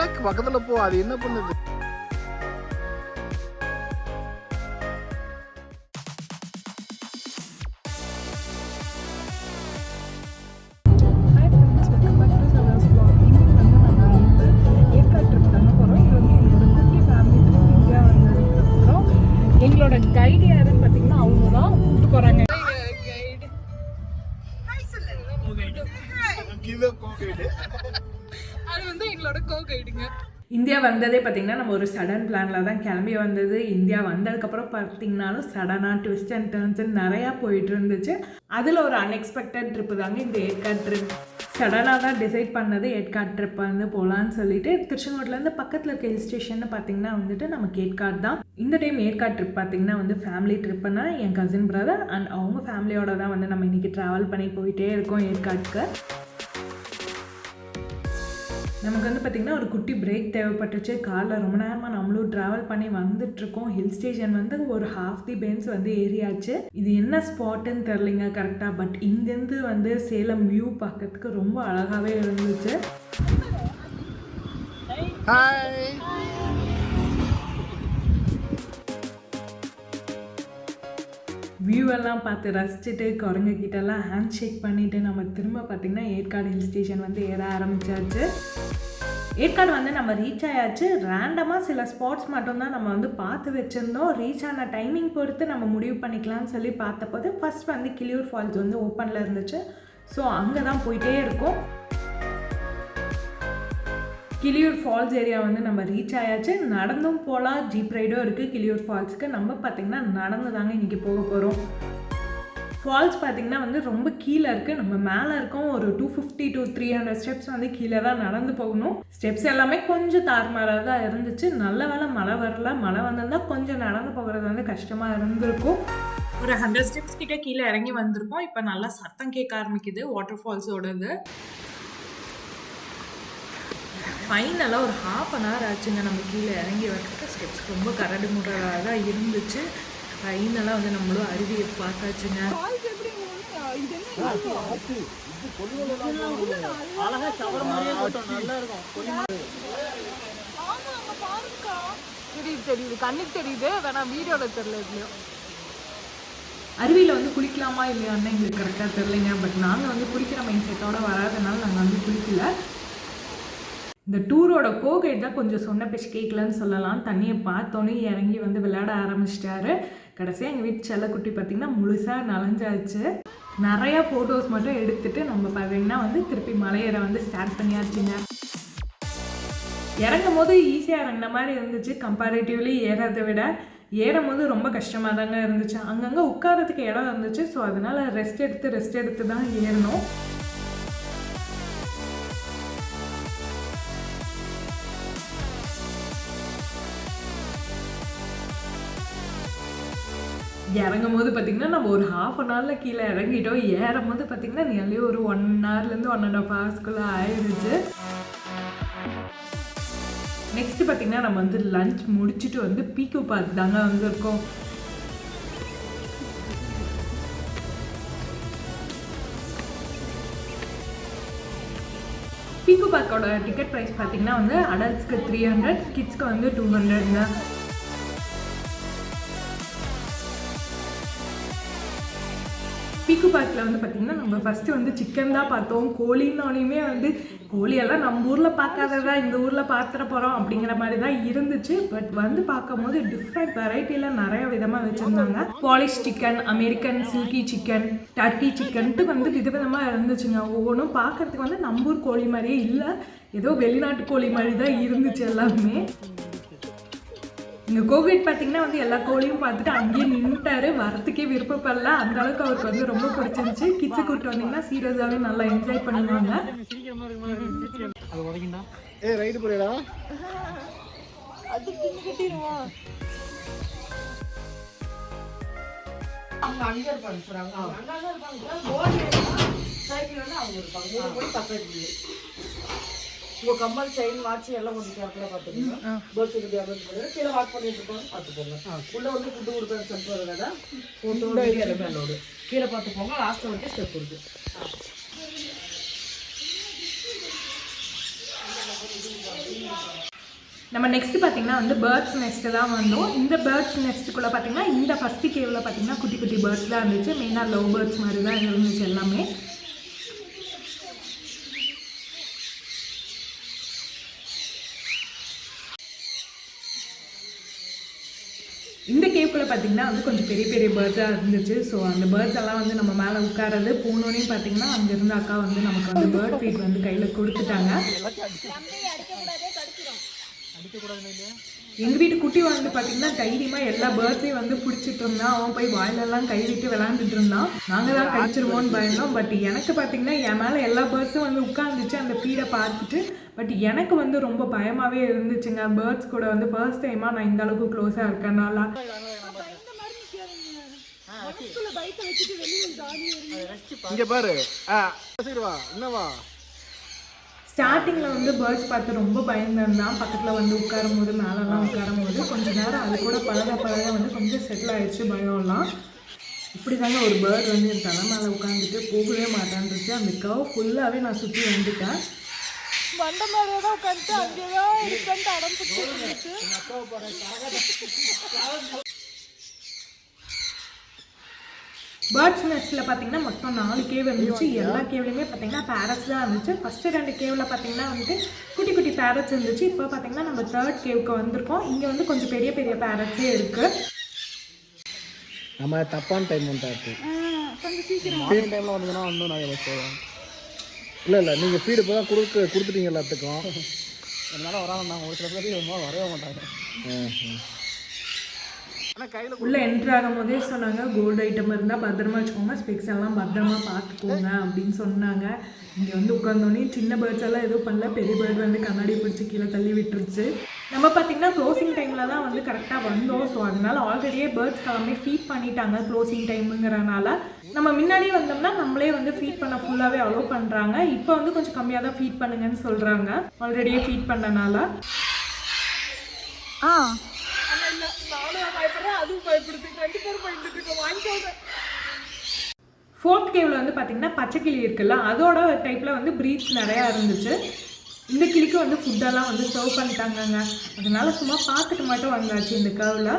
பக்கத்துல போ அது என்ன பண்ணுது? இந்தியா வந்ததே பார்த்திங்கன்னா நம்ம ஒரு சடன் பிளானில் தான் கிளம்பி வந்தது. இந்தியா வந்ததுக்கப்புறம் பார்த்திங்கனாலும் சடனாக ட்விஸ்ட் அண்ட் டர்ன்ஸ் நிறையா போயிட்டு இருந்துச்சு. அதில் ஒரு அன்எக்ஸ்பெக்டட் ட்ரிப்பு தாங்க இந்த ஏற்காடு ட்ரிப் சடனாக தான் டிசைட் பண்ணது ஏற்காடு ட்ரிப் வந்து போகலான்னு சொல்லிட்டு திருச்செங்கோட்லேருந்து பக்கத்தில் இருக்க ஹில் ஸ்டேஷன் பார்த்தீங்கன்னா வந்துட்டு நமக்கு ஏற்காடு தான். இந்த டைம் ஏற்காடு ட்ரிப் பார்த்தீங்கன்னா வந்து ஃபேமிலி ட்ரிப்புனா என் கசின் பிரதர் அண்ட் அவங்க ஃபேமிலியோட தான் வந்து நம்ம இன்றைக்கி ட்ராவல் பண்ணி போயிட்டே இருக்கோம் ஏற்காடுக்கு நமக்கு வந்து பார்த்திங்கன்னா ஒரு குட்டி பிரேக் தேவைப்பட்டுச்சு. காரில் ரொம்ப நேரமாக நம்மளும் ட்ராவல் பண்ணி வந்துட்டுருக்கோம். ஹில் ஸ்டேஷன் வந்து ஒரு ஹாஃப் தி பென்ஸ் வந்து ஏறியாச்சு. இது என்ன ஸ்பாட்டுன்னு தெரிலிங்க கரெக்டாக பட் இங்கேருந்து வந்து சேலம் வியூ பார்க்கறதுக்கு ரொம்ப அழகாகவே இருந்துச்சு. வியூவெல்லாம் வியூ எல்லாம் பார்த்து ரசிச்சுட்டு குரங்குக்கிட்டலாம் ஹேண்ட் ஷேக் பண்ணிவிட்டு நம்ம திரும்ப பார்த்திங்கன்னா ஏற்காடு ஹில் ஸ்டேஷன் வந்து ஏற ஆரம்பிச்சாச்சு. ஏற்காடு வந்து நம்ம ரீச் ஆயாச்சு. ரேண்டமாக சில ஸ்பாட்ஸ் மட்டும்தான் நம்ம வந்து பார்த்து வச்சுருந்தோம். ரீச் ஆன டைமிங் பொறுத்து நம்ம முடிவு பண்ணிக்கலாம்னு சொல்லி பார்த்தபோது ஃபர்ஸ்ட் வந்து கிளியூர் ஃபால்ஸ் வந்து ஓப்பனில் இருந்துச்சு. ஸோ அங்கே தான் போயிட்டே இருக்கும். கிளியூர் ஃபால்ஸ் ஏரியா வந்து நம்ம ரீச் ஆயாச்சு. நடந்தும் போகலாம் ஜீப் ரைடும் இருக்குது கிளியூர் ஃபால்ஸ்க்கு. நம்ம பார்த்திங்கன்னா நடந்து தாங்க இன்றைக்கி போக போகிறோம் ஃபால்ஸ் பார்த்திங்கன்னா வந்து ரொம்ப கீழே இருக்குது நம்ம மேலே இருக்கோம் ஒரு two fifty to three hundred steps வந்து கீழே தான் நடந்து போகணும். ஸ்டெப்ஸ் எல்லாமே கொஞ்சம் தாறுமாறாக தான் இருந்துச்சு. நல்ல வேலை மழை வரல. மழை வந்திருந்தால் கொஞ்சம் நடந்து போகிறது வந்து கஷ்டமாக இருந்திருக்கும். ஒரு ஹண்ட்ரட் ஸ்டெப்ஸ் கிட்டே கீழே இறங்கி வந்திருப்போம். இப்போ நல்லா சத்தம் கேட்க ஆரம்பிக்குது. வாட்டர் ஃபால்ஸோடது ஃபைனலாக ஒரு ஹாஃப் அன் ஹவர் ஆச்சுங்க. நம்ம கீழே இறங்கி வரதுக்கு ஸ்டெப்ஸ் ரொம்ப கரடு முரடாக தான் இருந்துச்சு ஃபைனலாக வந்து நம்மளும் அருவியை பார்த்தாச்சுங்க. தெரியுது தெரியுது. கண்ணுக்கு தெரியுது. வேணா வீடியோவில் தெரியல எப்படியும் அருவியில் வந்து குளிக்கலாமா இல்லையான்னு எங்களுக்கு கரெக்டாக தெரிலைங்க பட் நாங்கள் வந்து குளிக்கிற மைண்ட் செட்டோட வராதனால நாங்கள் வந்து குளிக்கல. இந்த டூரோட கோ தான் கொஞ்சம் சொன்ன பேச்சு கேட்கலன்னு சொல்லலாம். தண்ணியை பார்த்தோன்னே இறங்கி வந்து விளையாட ஆரம்பிச்சிட்டாரு. கடைசியாக எங்கள் வீட்டு செல்லக்குட்டி பார்த்திங்கன்னா முழுசாக நனைஞ்சாச்சு நிறையா ஃபோட்டோஸ் மட்டும் எடுத்துட்டு நம்ம பார்த்தீங்கன்னா வந்து திருப்பி மலையேற வந்து ஸ்டார்ட் பண்ணியாச்சுங்க. இறங்கும் போது ஈஸியாக இறங்கின மாதிரி இருந்துச்சு. கம்பேரிட்டிவ்லி ஏறதை விட ஏறும் போது ரொம்ப கஷ்டமாக தாங்க இருந்துச்சு. அங்கங்கே உட்காரத்துக்கு இடம் இருந்துச்சு. ஸோ அதனால் ரெஸ்ட் எடுத்து ரெஸ்ட் எடுத்து தான் ஏறணும். இறங்கும் போது பார்த்திங்கன்னா நம்ம ஒரு ஹாஃப் அன் ஹவரில் கீழே இறங்கிட்டோம். ஏறும் போது பார்த்திங்கன்னா நியர்லி ஒரு ஒன் ஹவர்லேருந்து ஒன் அண்ட் ஹாஃப் ஹவர்ஸ்க்குள்ளே ஆயிடுச்சு நெக்ஸ்ட் பார்த்திங்கன்னா நம்ம வந்து லஞ்ச் முடிச்சுட்டு வந்து பீக்கு பார்த்து தாங்க வந்திருக்கோம். பீக்கு பார்க்கோட டிக்கெட் ப்ரைஸ் பார்த்தீங்கன்னா வந்து அடல்ட்ஸ்க்கு த்ரீ ஹண்ட்ரட் கிட்ஸ்க்கு வந்து டூ ஹண்ட்ரட் தான். பீக்கு பார்க்கில் வந்து பார்த்திங்கன்னா நம்ம ஃபஸ்ட்டு வந்து சிக்கன் தான் பார்த்தோம். கோழின்னொனையுமே வந்து கோழியெல்லாம் நம்ம ஊரில் பார்க்காததா இந்த ஊரில் பார்த்துட போகிறோம் அப்படிங்கிற மாதிரி தான் இருந்துச்சு. பட் வந்து பார்க்கும்போது டிஃப்ரெண்ட் வெரைட்டியில் நிறைய விதமாக வச்சுருந்தாங்க. Polish chicken American silky chicken turkey சிக்கன்ட்டு வந்து விதவிதமாக இருந்துச்சுங்க. ஒவ்வொன்றும் பார்க்கறதுக்கு வந்து நம்ம ஊர் கோழி மாதிரியே இல்லை. ஏதோ வெளிநாட்டு கோழி மாதிரி தான் இருந்துச்சு எல்லாமே. இங்கே கோவிட் பார்த்தீங்கன்னா வந்து எல்லா கோழியும் பார்த்துட்டு அங்கேயே நின்றுட்டாரு வரத்துக்கே விருப்பப்படல அந்த அளவுக்கு அவருக்கு வந்து ரொம்ப பிடிச்சிருந்துச்சு. கிட்ஸை கூப்பிட்டு வந்தீங்கன்னா சீரியஸாகவே நல்லா என்ஜாய் பண்ணுவாங்க. ஏய் ரைடு போறியடா? உங்க கம்மல் செயின் வாட்ச் எல்லாம் கொஞ்சம் கேர்ஃபுல்லா பாத்துக்கோங்க பஸ் இருக்கு அப்படின்னு சொல்லி கீழே வாக் பண்ணிட்டு இருப்பாங்க பாத்துக்கோங்க உள்ள வந்து ஃபுட்டு கொடுக்குற ஸ்டெப் வருதா ஃபோட்டோ எல்லாமே. கீழே பார்த்து போங்க லாஸ்ட் வரைக்கும் ஸ்டெப் இருக்கு. நம்ம நெக்ஸ்ட் பார்த்தீங்கன்னா வந்து பேர்ட்ஸ் நெஸ்ட்டு தான் வந்தோம். இந்த பேர்ட்ஸ் நெஸ்ட்டுக்குள்ளே பார்த்தீங்கன்னா இந்த ஃபஸ்ட்டு கேவில் பார்த்தீங்கன்னா குட்டி குட்டி பேர்ட்ஸ் தான் இருந்துச்சு. மெயினாக லவ் பேர்ட்ஸ் மாதிரி தான் இருந்துச்சு எல்லாமே. இந்த கேவுக்குள்ளே பார்த்தீங்கன்னா வந்து கொஞ்சம் பெரிய பெரிய பேர்ட்ஸாக இருந்துச்சு. ஸோ அந்த பேர்ட்ஸ் எல்லாம் வந்து நம்ம மேலே உட்காரது போனோன்னே பார்த்தீங்கன்னா அங்கே இருந்த அக்கா வந்து நமக்கு வந்து பேர்ட் ஃபீட் வந்து கையில் கொடுத்துட்டாங்க. எங்கள் வீட்டு குட்டி வந்து பார்த்தீங்கன்னா தைரியமாக எல்லா பேர்ட்ஸையும் வந்து பிடிச்சிட்டு இருந்தான். அவன் போய் வாயிலெல்லாம் கை விட்டு விளாண்டுட்டு இருந்தான். நாங்கள் தான் கழிச்சிருவோம்னு பயந்தோம். பட் எனக்கு பார்த்தீங்கன்னா என் மேலே எல்லா பேர்ட்ஸும் வந்து உட்காந்துச்சு அந்த ஃபீடை பார்த்துட்டு பட் எனக்கு வந்து ரொம்ப பயமாகவே இருந்துச்சுங்க. பேர்ட்ஸ் கூட வந்து ஃபர்ஸ்ட் டைமாக நான் இந்த அளவுக்கு க்ளோஸாக இருக்கனால. இங்க பாரு. என்னவா ஸ்டார்டிங்கில் வந்து பேர்ட்ஸ் பார்த்து ரொம்ப பயந்துருந்தான் பக்கத்தில் வந்து உட்காரும் போது மேலெல்லாம் உட்காரும் போது கொஞ்சம் நேரம் அது கூட பழக பழக வந்து கொஞ்சம் செட்டில் ஆகிடுச்சு பயம்லாம். இப்படி தாங்க ஒரு பேர்ட் வந்து என் தலை மேலே உட்காந்துட்டு போகவே மாட்டேன்ருச்சு. அந்த கவ் ஃபுல்லாகவே நான் சுற்றி வந்துட்டேன். மண்டை மேலே தான் உட்காந்துட்டு அங்கே தான் இருக்கன்ட்டு அடம் பிடிச்சி பேர்ட்ஸ் நெஸ்ட்டில் பார்த்தீங்கன்னா மொத்தம் நாலு கேவ் இருந்துச்சு. எல்லா கேவ்லையுமே பார்த்தீங்கன்னா பேரட்ஸ் தான் இருந்துச்சு. ஃபஸ்ட்டு ரெண்டு கேவில் பார்த்தீங்கன்னா வந்துட்டு குட்டி குட்டி பேரட்ஸ் இருந்துச்சு. இப்போ பார்த்தீங்கன்னா நம்ம தேர்ட் கேவுக்கு வந்திருக்கோம். இங்கே வந்து கொஞ்சம் பெரிய பெரிய பேரட்ஸே இருக்குது நம்ம தப்பான டைம் வந்துட்டாச்சு மார்னிங் டைம்ல வந்தீங்கன்னா வந்து போவேன் இல்லை இல்லை நீங்கள் ஃபீடு இப்போ தான் கொடுக்க கொடுத்துட்டீங்க எல்லாத்துக்கும். அதனால வராம நான் ஒரு சில பேர் வரவே மாட்டாங்க. உள்ளே என்ட்ரு ஆகும் போதே சொன்னாங்க கோல்டு ஐட்டம் இருந்தால் பத்திரமா வச்சுக்கோங்க ஸ்பெக்ஸ் எல்லாம் பத்திரமா பார்த்துக்கோங்க அப்படின்னு சொன்னாங்க. இங்கே வந்து உட்காந்தோடனே சின்ன பேர்ட்ஸ் எல்லாம் எதுவும் பண்ணல பெரிய பேர்ட் வந்து கண்ணாடி பிடிச்சி கீழே தள்ளி விட்டுருச்சு. நம்ம பார்த்தீங்கன்னா க்ளோசிங் டைமில் தான் வந்து கரெக்டாக வந்தோம். ஸோ அதனால ஆல்ரெடியே பேர்ட்ஸ் எல்லாமே ஃபீட் பண்ணிட்டாங்க க்ளோசிங் டைமுங்கிறனால நம்ம முன்னாடியே வந்தோம்னா நம்மளே வந்து ஃபீட் பண்ண ஃபுல்லாகவே அலோவ் பண்ணுறாங்க இப்போ வந்து கொஞ்சம் கம்மியாக தான் ஃபீட் பண்ணுங்கன்னு சொல்கிறாங்க ஆல்ரெடியே ஃபீட் பண்ணனால. ஆ. ஃபோர்த் கேவில் வந்து பார்த்தீங்கன்னா பச்சை கிளி இருக்குல்ல அதோட டைப்பில் வந்து ப்ரீட்ஸ் நிறையா இருந்துச்சு. இந்த கிளிக்கு வந்து ஃபுட்டெல்லாம் வந்து சர்வ் பண்ணிட்டாங்கங்க. அதனால சும்மா பார்த்துட்டு மட்டும் வந்தாச்சு இந்த கேவில்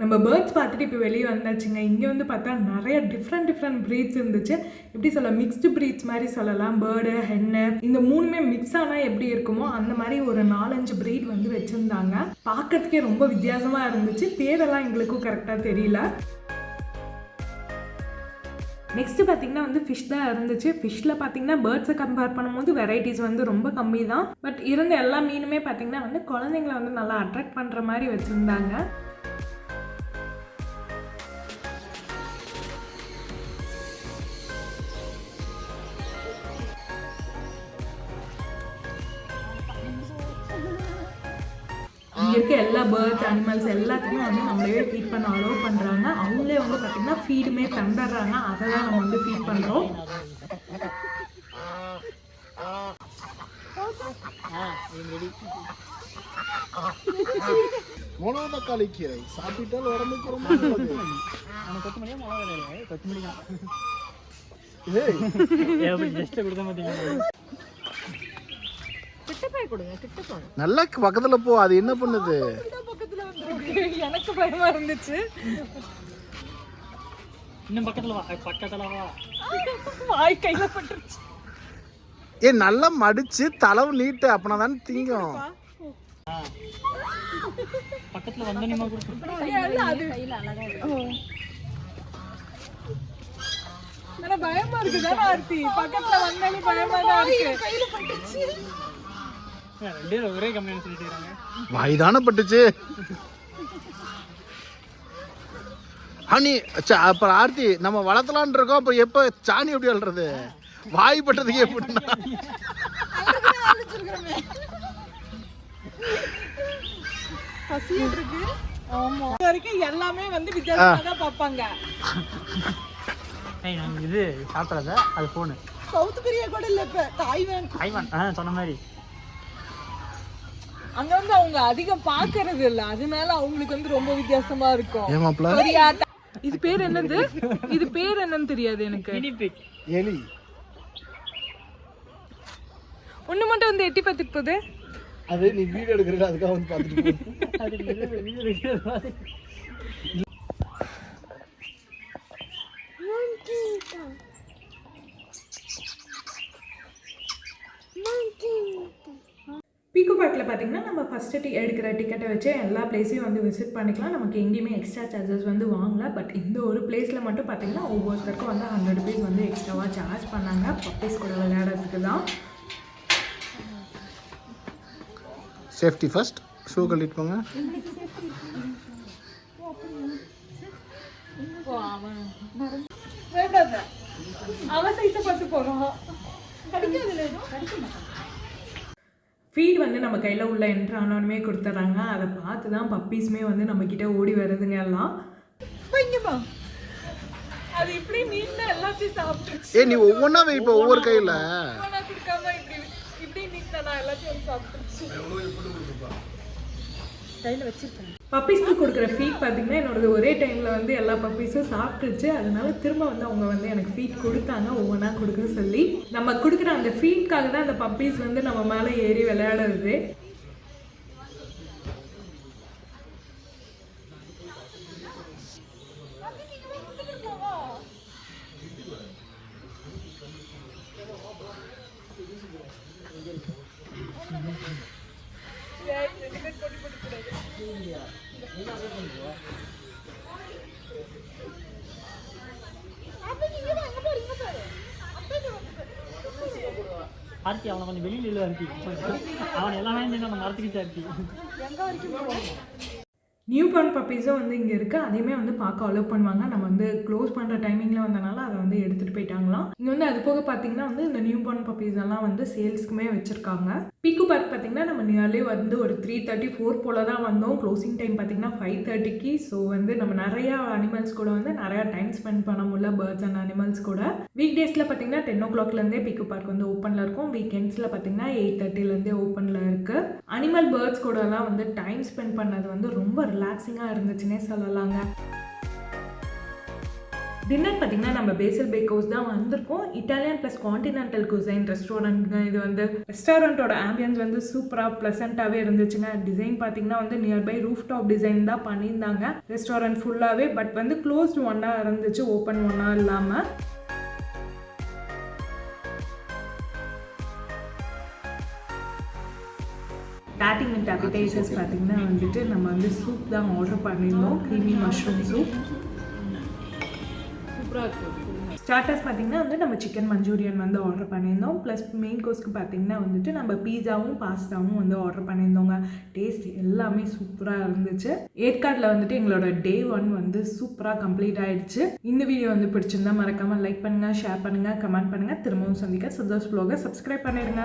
நம்ம பேர்ட்ஸ் பார்த்துட்டு இப்போ வெளியே வந்தாச்சுங்க இங்கே வந்து பார்த்தா நிறைய டிஃப்ரெண்ட் டிஃப்ரெண்ட் ப்ரீட்ஸ் இருந்துச்சு. எப்படி சொல்ல மிக்ஸ்டு ப்ரீட்ஸ் மாதிரி சொல்லலாம். பேர்டு ஹென்னு இந்த மூணுமே மிக்ஸ் ஆனால் எப்படி இருக்குமோ அந்த மாதிரி ஒரு நாலஞ்சு ப்ரீட் வந்து வச்சுருந்தாங்க. பார்க்கறதுக்கே ரொம்ப வித்தியாசமாக இருந்துச்சு. பேரெல்லாம் எங்களுக்கும் கரெக்டாக தெரியல. நெக்ஸ்ட் பார்த்தீங்கன்னா வந்து ஃபிஷ் தான் இருந்துச்சு. ஃபிஷ்ஷில் பார்த்தீங்கன்னா பேர்ட்ஸை கம்பேர் பண்ணும்போது வெரைட்டிஸ் வந்து ரொம்ப கம்மி தான் பட் இருந்த எல்லா மீனுமே பார்த்தீங்கன்னா வந்து குழந்தைங்கள வந்து நல்லா அட்ராக்ட் பண்ணுற மாதிரி வச்சுருந்தாங்க. இங்கே இருக்க எல்லா பேர்ட்ஸ் அனிமல்ஸ் எல்லாத்துக்குமே வந்து நம்மளே ஃபீட் பண்ண அலோவ் பண்ணுறாங்க அவங்களே வந்து பார்த்திங்கன்னா ஃபீடுமே தந்துடுறாங்க. அதை தான் நம்ம வந்து ஃபீட் பண்ணுறோம் மிளகா தக்காளி கீரை சாப்பிட்டால் உடம்புக்கு ரொம்ப நல்லது ஏய், நல்லா பக்கத்துல போ அது என்ன பண்ணுது? எனக்கு பயமா இருந்துச்சு. இன்னும் பக்கத்துல வா பக்கத்துல வா. வாய் கையில் பட்டுருச்சு. ஏ நல்லா மடிச்சு தளவு நீட்டு அப்பனா தானே திங்கும். பக்கத்துல கொடுத்து பயமா இருக்கு. ஒரே கம்மியான சொல்லிட்டு இருக்காங்க. வாய் தானே பட்டுச்சு ச்ச, அப்புறம் ஆர்த்தி நம்ம வளர்த்தலான் இருக்கோம் அப்ப எப்ப சாணி எப்படி வளர்றது? வாய் பட்டதுக்கு எப்படின்னா? வரைக்கும் எல்லாமே வந்து வித்தியாசமா தான் பார்ப்பாங்க. இது சாப்பிட்றத அது ஃபோனு சவுத் கொரியா கூட இல்ல இப்ப. தாய்வான். சொன்ன மாதிரி. அங்க வந்து அவங்க அதிகம் பாக்குறது இல்ல. அதனால அவங்களுக்கு வந்து ரொம்ப வித்தியாசமா இருக்கும். ஏமாப்ல இது பேர் என்னது? இது பேர் என்னன்னு தெரியாது எனக்கு. எலி. ஒண்ணு மட்டும் வந்து எட்டி பார்த்துட்டு போகுது அது நீ வீடியோ எடுக்கிறீங்க அதுக்காக வந்து பார்த்துட்டு அது பீக்கோ பார்த்தீங்கன்னா நம்ம ஃபஸ்ட்டு டி எடுக்கிற டிக்கெட்டை வச்சு எல்லா பிளேஸையும் வந்து விசிட் பண்ணிக்கலாம். நமக்கு எங்கேயுமே எக்ஸ்ட்ரா சார்ஜஸ் வந்து வாங்கல. பட் இந்த ஒரு பிளேஸில் மட்டும் பார்த்தீங்கன்னா ஒவ்வொருத்தருக்கும் வந்து ஹண்ட்ரட் ருபீஸ் வந்து எக்ஸ்ட்ராவாக சார்ஜ் பண்ணாங்க. பப்பீஸ் கூட விளையாடுறதுக்கு தான். சேஃப்டி ஃபர்ஸ்ட் ஷூ கழட்டிட்டு போங்க வேண்டாம் அவன் சைஸை பார்த்து போகிறோம் ஃபீட் வந்து நம்ம கையில் உள்ள என்ட்ரு ஆனோனுமே கொடுத்துட்றாங்க. அதை பார்த்து தான் பப்பீஸுமே வந்து நம்மக்கிட்ட ஓடி வருதுங்க எல்லாம். அது இப்படி நீண்ட எல்லாத்தையும் சாப்பிட்டுருச்சு. ஏ நீ ஒவ்வொன்றா வை இப்போ ஒவ்வொரு கையில். கொடுக்காம இப்படி இப்படி நீட்ட நான் எல்லாத்தையும் சாப்பிட்டுருச்சு. கையில் வச்சிருக்கேன். பப்பீஸ்க்கு கொடுக்குற ஃபீட் பார்த்தீங்கன்னா என்னோடது ஒரே டைமில் வந்து எல்லா பப்பீஸும் சாப்பிட்டுச்சு. அதனால திரும்ப வந்து அவங்க வந்து எனக்கு ஃபீட் கொடுத்தாங்க ஒவ்வொன்றா கொடுக்க சொல்லி. நம்ம கொடுக்குற அந்த ஃபீட்காக தான் அந்த பப்பீஸ் வந்து நம்ம மேலே ஏறி விளையாடுறது. ஆர்த்தி அவனை கொஞ்சம் வெளியில் இல்லை ஆர்த்தி. அவன் எல்லாமே நம்ம மரத்துக்கிச்சு ஆர்த்தி. நியூ பார்ன் பப்பீஸும் வந்து இங்கே இருக்குது அதையுமே வந்து பார்க்க அலோவ் பண்ணுவாங்க. நம்ம வந்து க்ளோஸ் பண்ணுற டைமிங்கில் வந்தனால அதை வந்து எடுத்துகிட்டு போயிட்டாங்களாம். இங்கே வந்து அது போக பார்த்தீங்கன்னா வந்து இந்த நியூ பார்ன் பப்பீஸ் எல்லாம் வந்து சேல்ஸ்க்குமே வச்சுருக்காங்க. பீக்கு பார்க் பார்த்தீங்கன்னா நம்ம நியர்லி வந்து ஒரு த்ரீ தேர்ட்டி ஃபோர் போல தான் வந்தோம் க்ளோசிங் டைம் பார்த்தீங்கன்னா ஃபைவ் தேர்ட்டிக்கு ஸோ வந்து நம்ம நிறையா அனிமல்ஸ் கூட வந்து நிறையா டைம் ஸ்பெண்ட் பண்ண முடியல பேர்ட்ஸ் அண்ட் அனிமல்ஸ் கூட. வீக் டேஸில் பார்த்தீங்கன்னா டென் ஓ கிளாக்லேருந்தே பிக்கு பார்க் வந்து ஓப்பனில் இருக்கும். வீக்கெண்ட்ஸில் பார்த்தீங்கன்னா எயிட் தேர்ட்டிலேருந்தே ஓப்பனில் இருக்குது அனிமல் பேர்ட்ஸ் கூடலாம் வந்து டைம் ஸ்பெண்ட் பண்ணது வந்து ரொம்ப ரிலாக்ஸிங்காக இருந்துச்சுன்னே சொல்லலாங்க. டின்னர் பார்த்தீங்கன்னா நம்ம பேசல் பேக் ஹவுஸ் தான் வந்திருக்கோம். இட்டாலியன் ப்ளஸ் காண்டினென்டல் குசைன் ரெஸ்டாரண்ட்ங்க இது வந்து ரெஸ்டாரண்ட்டோட ஆம்பியன்ஸ் வந்து சூப்பராக ப்ளசண்ட்டாகவே இருந்துச்சுங்க. டிசைன் பார்த்தீங்கன்னா வந்து நியர்பை ரூஃப் டாப் டிசைன் தான் பண்ணியிருந்தாங்க. ரெஸ்டாரண்ட் ஃபுல்லாகவே பட் வந்து க்ளோஸ்ட் ஒன்னாக இருந்துச்சு ஓப்பன் ஒன்னாக இல்லாமல் ஸ்டார்டிங் அண்ட் அப்பிடைசர்ஸ் பார்த்தீங்கன்னா வந்துட்டு நம்ம வந்து சூப் தான் ஆர்டர் பண்ணியிருந்தோம். க்ரீமி மஷ்ரூம் சூப் ஸ்டார்டர்ஸ் பார்த்தீங்கன்னா வந்து நம்ம சிக்கன் மஞ்சூரியன் வந்து ஆர்டர் பண்ணியிருந்தோம். ப்ளஸ் மெயின் கோர்ஸ்க்கு பார்த்தீங்கன்னா வந்துட்டு நம்ம பீஸாவும் பாஸ்தாவும் வந்து ஆர்டர் பண்ணியிருந்தோங்க. டேஸ்ட் எல்லாமே சூப்பராக இருந்துச்சு. ஏற்காட்டில் வந்துட்டு எங்களோட டே ஒன் வந்து சூப்பராக கம்ப்ளீட் ஆயிடுச்சு. இந்த வீடியோ வந்து பிடிச்சிருந்தா மறக்காமல் லைக் பண்ணுங்கள் ஷேர் பண்ணுங்கள் கமெண்ட் பண்ணுங்கள் திரும்பவும் சந்திக்க சுதர்ஸ் ப்ளாகை சப்ஸ்கிரைப் பண்ணிடுங்க.